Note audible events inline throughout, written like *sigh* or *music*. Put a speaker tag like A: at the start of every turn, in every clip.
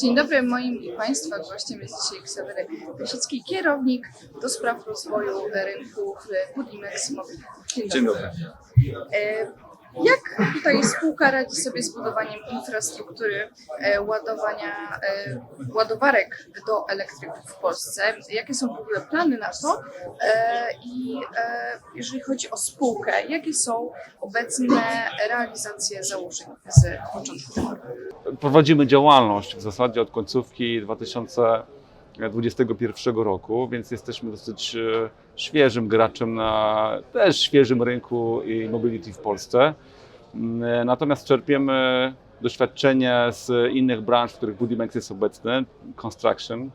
A: Dzień dobry, moim i Państwa gościem jest dzisiaj Ksawery Krasicki, kierownik do spraw rozwoju rynku w Budimex Mobility.
B: Dzień dobry.
A: E, Jak tutaj spółka radzi sobie z budowaniem infrastruktury e, ładowania e, ładowarek do elektryków w Polsce? Jakie są w ogóle plany na to? E, I jeżeli chodzi o spółkę, jakie są obecne realizacje założeń z początku tego?
B: Prowadzimy działalność w zasadzie od końcówki 2021 roku, więc jesteśmy dosyć e, świeżym graczem na też świeżym rynku i mobility w Polsce. Mm, Natomiast czerpiemy doświadczenie z innych branż, w których Budimex jest obecny, construction,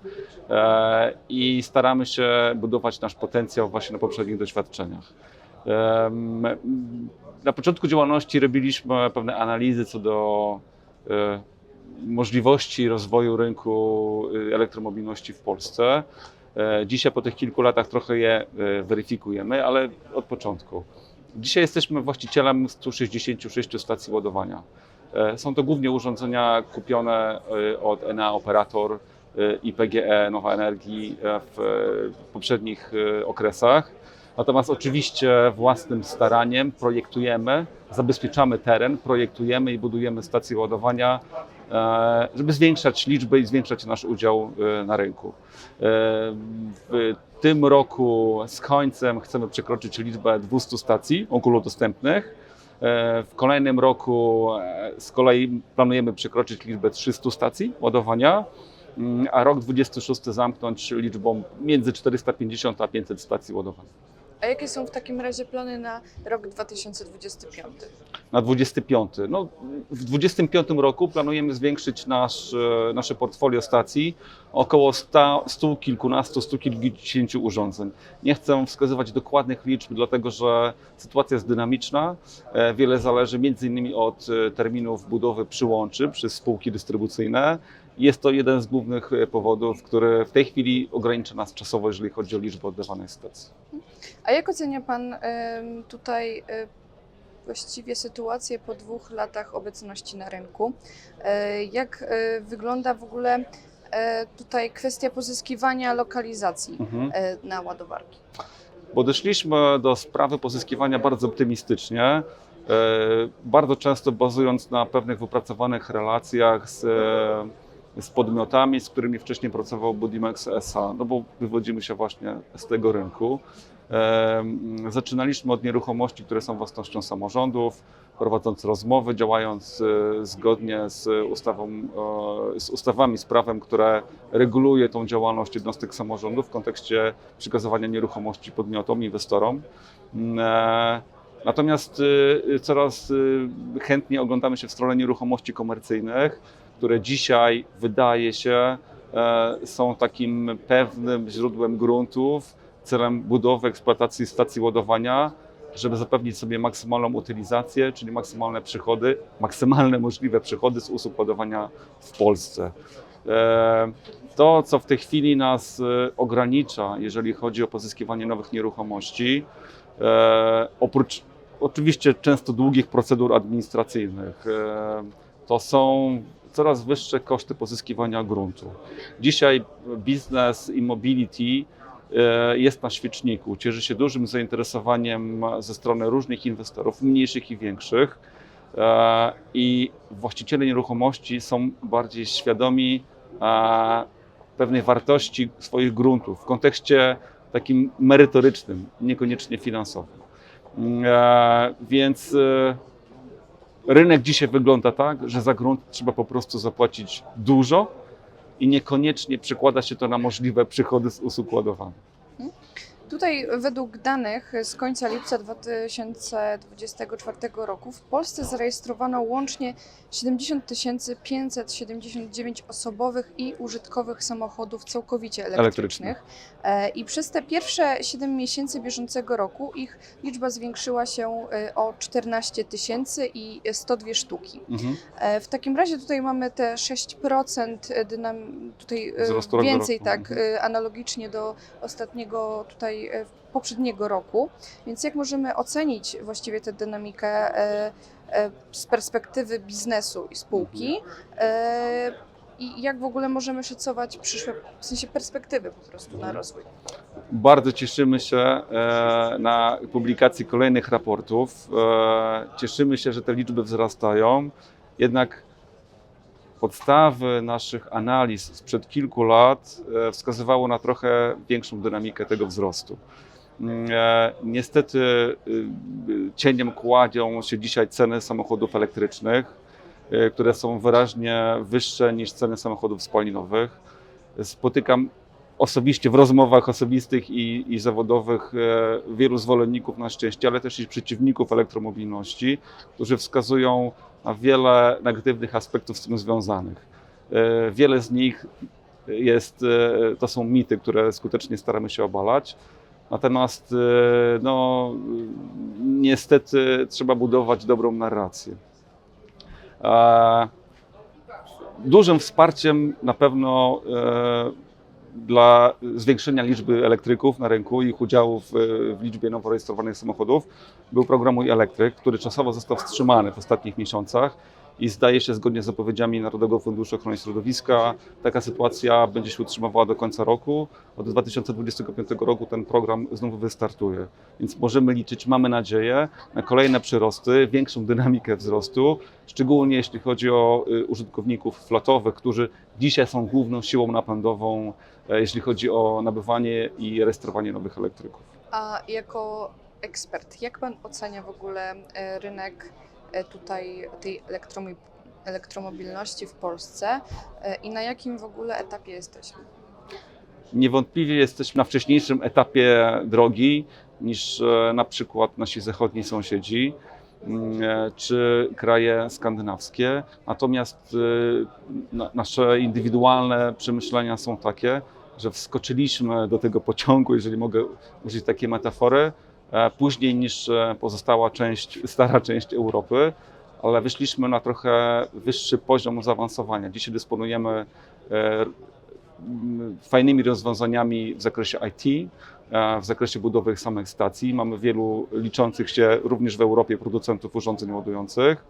B: e, i staramy się budować nasz potencjał właśnie na poprzednich doświadczeniach. Na początku działalności robiliśmy pewne analizy co do e, możliwości rozwoju rynku e, elektromobilności w Polsce. E, Dzisiaj po tych kilku latach trochę je e, weryfikujemy, ale od początku. Dzisiaj jesteśmy właścicielem 166 stacji ładowania. E, Są to głównie urządzenia kupione od ENA Operator i PGE Nowa Energii w poprzednich okresach. Natomiast oczywiście własnym staraniem projektujemy, zabezpieczamy teren, projektujemy i budujemy stacje ładowania, e, żeby zwiększać liczbę i zwiększać nasz udział e, na rynku. E, W tym roku z końcem chcemy przekroczyć liczbę 200 stacji ogólnodostępnych. W kolejnym roku z kolei planujemy przekroczyć liczbę 300 stacji ładowania, mm, a rok 26 zamknąć liczbą między 450 a 500 stacji ładowania.
A: A jakie są w takim razie plany na rok 2025?
B: na 25. No, w 25 roku planujemy zwiększyć nasz, e, nasze portfolio stacji około 100, 100 kilkunastu, 100 kilkudziesięciu urządzeń. Nie chcę wskazywać dokładnych liczb, dlatego że sytuacja jest dynamiczna. E, Wiele zależy między innymi od e, terminów budowy przyłączy przez spółki dystrybucyjne. Jest to jeden z głównych e, powodów, który w tej chwili ogranicza nas czasowo, jeżeli chodzi o liczbę oddawanych stacji.
A: A jak ocenia Pan tutaj e, właściwie sytuację po dwóch latach obecności na rynku? E, Jak wygląda w ogóle tutaj kwestia pozyskiwania lokalizacji
B: Mhm.
A: na ładowarki?
B: Podeszliśmy do sprawy pozyskiwania bardzo optymistycznie, bardzo często bazując na pewnych wypracowanych relacjach z, z podmiotami, z którymi wcześniej pracował Budimex SA, no bo wywodzimy się właśnie z tego rynku. Zaczynaliśmy od nieruchomości, które są własnością samorządów, prowadząc rozmowy, działając e, zgodnie z ustawą, e, z ustawami, z prawem, które reguluje tą działalność jednostek samorządów w kontekście przekazywania nieruchomości podmiotom, inwestorom. Mm, e, Natomiast coraz chętniej oglądamy się w stronę nieruchomości komercyjnych, które dzisiaj wydaje się e, są takim pewnym źródłem gruntów celem budowy, eksploatacji stacji ładowania, żeby zapewnić sobie maksymalną utylizację, czyli maksymalne przychody, maksymalne możliwe przychody z usług ładowania w Polsce. E, To, co w tej chwili nas e, ogranicza, jeżeli chodzi o pozyskiwanie nowych nieruchomości, oprócz oczywiście często długich procedur administracyjnych, to są coraz wyższe koszty pozyskiwania gruntu. Dzisiaj biznes i mobility e, jest na świeczniku, cieszy się dużym zainteresowaniem ze strony różnych inwestorów, mniejszych i większych. E, I właściciele nieruchomości są bardziej świadomi e, pewnej wartości swoich gruntów w kontekście takim merytorycznym, niekoniecznie finansowym. Więc rynek dzisiaj wygląda tak, że za grunt trzeba po prostu zapłacić dużo i niekoniecznie przekłada się to na możliwe przychody z usług ładowanych.
A: Tutaj według danych z końca lipca 2024 roku w Polsce zarejestrowano łącznie 70 579 osobowych i użytkowych samochodów całkowicie elektrycznych. E, I przez te pierwsze 7 miesięcy bieżącego roku ich liczba zwiększyła się e, o 14 tysięcy i 102 sztuki.
B: Mhm.
A: E, W takim razie tutaj mamy te 6% dynam, tutaj
B: Wzrostu
A: więcej tak
B: Mhm.
A: analogicznie do ostatniego tutaj e, poprzedniego roku. Więc jak możemy ocenić właściwie tę dynamikę e, e, z perspektywy biznesu i spółki?
B: Mhm.
A: I jak w ogóle możemy szacować przyszłe, w sensie perspektywy po prostu na rozwój?
B: Bardzo cieszymy się na publikacji kolejnych raportów. Cieszymy się, że te liczby wzrastają. Jednak podstawy naszych analiz sprzed kilku lat e, wskazywało na trochę większą dynamikę tego wzrostu. Mm, e, Niestety y, y, cieniem kładzią się dzisiaj ceny samochodów elektrycznych, e, które są wyraźnie wyższe niż ceny samochodów spalinowych. Spotykam osobiście w rozmowach osobistych i, i zawodowych wielu zwolenników na szczęście, ale też i przeciwników elektromobilności, którzy wskazują na wiele negatywnych aspektów z tym związanych. E, Wiele z nich jest, e, to są mity, które skutecznie staramy się obalać. Natomiast e, no, niestety trzeba budować dobrą narrację. Dużym wsparciem na pewno dla zwiększenia liczby elektryków na rynku i ich udziału w, w liczbie nowo rejestrowanych samochodów był program Mój Elektryk, który czasowo został wstrzymany w ostatnich miesiącach i zdaje się zgodnie z zapowiedziami Narodowego Funduszu Ochrony Środowiska taka sytuacja będzie się utrzymywała do końca roku. Od 2025 roku ten program znowu wystartuje. Więc możemy liczyć, mamy nadzieję, na kolejne przyrosty, większą dynamikę wzrostu, szczególnie jeśli chodzi o y, użytkowników flotowych, którzy dzisiaj są główną siłą napędową, e, jeśli chodzi o nabywanie i rejestrowanie nowych elektryków.
A: A jako ekspert, jak pan ocenia w ogóle e, rynek tutaj tej elektromobilności w Polsce e, i na jakim w ogóle etapie jesteśmy?
B: Niewątpliwie jesteśmy na wcześniejszym etapie drogi niż e, na przykład nasi zachodni sąsiedzi mm, e, czy kraje skandynawskie. Natomiast e, na- nasze indywidualne przemyślenia są takie, że wskoczyliśmy do tego pociągu, jeżeli mogę użyć takiej metafory, e, później niż e, pozostała część, *laughs* stara część Europy, ale wyszliśmy na trochę wyższy poziom zaawansowania. Dzisiaj dysponujemy e, fajnymi rozwiązaniami w zakresie IT, e, w zakresie budowy samych stacji. Mamy wielu liczących się również w Europie producentów urządzeń ładujących.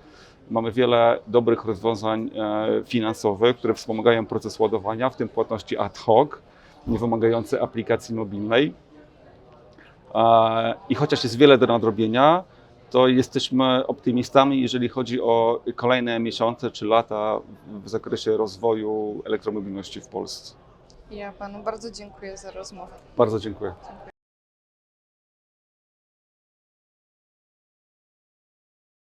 B: Mamy wiele dobrych rozwiązań e, finansowych, które wspomagają proces ładowania, w tym płatności ad hoc, nie wymagające aplikacji mobilnej. I chociaż jest wiele do nadrobienia, to jesteśmy optymistami, jeżeli chodzi o kolejne miesiące czy lata w zakresie rozwoju elektromobilności w Polsce.
A: Ja panu bardzo dziękuję za rozmowę.
B: Bardzo dziękuję.
A: Dziękuję.